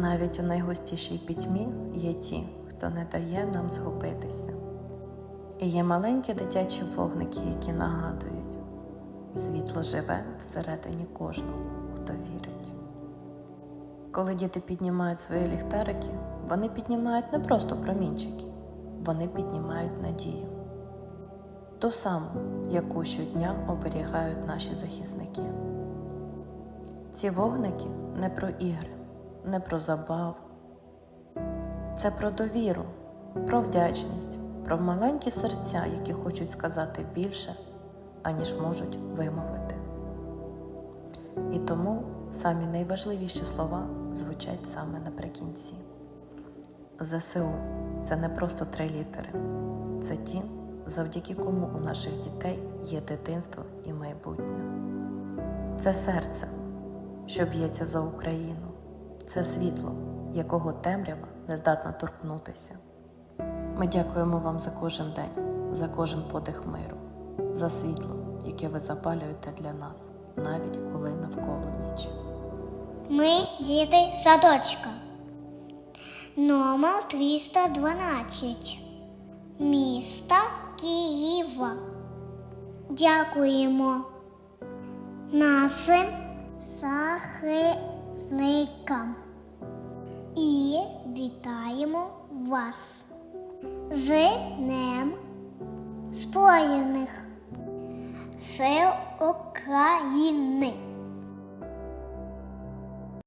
Навіть у найгустішій пітьмі є ті, хто не дає нам згубитися. І є маленькі дитячі вогники, які нагадують, світло живе всередині кожного, хто вірить. Коли діти піднімають свої ліхтарики, вони піднімають не просто промінчики, вони піднімають надію. Ту саму, яку щодня оберігають наші захисники. Ці вогники не про ігри, не про забаву. Це про довіру, про вдячність, про маленькі серця, які хочуть сказати більше, аніж можуть вимовити. І тому самі найважливіші слова звучать саме наприкінці. ЗСУ це не просто три літери, це ті, завдяки кому у наших дітей є дитинство і майбутнє. Це серце, що б'ється за Україну, це світло, якого темрява не здатна торкнутися. Ми дякуємо вам за кожен день, за кожен подих миру, за світло, яке ви запалюєте для нас, навіть коли навколо ніч. Ми діти садочка. Номер 312. Міста Києва. Дякуємо нашим захисникам і вітаємо вас з Днем Збройних Сил України.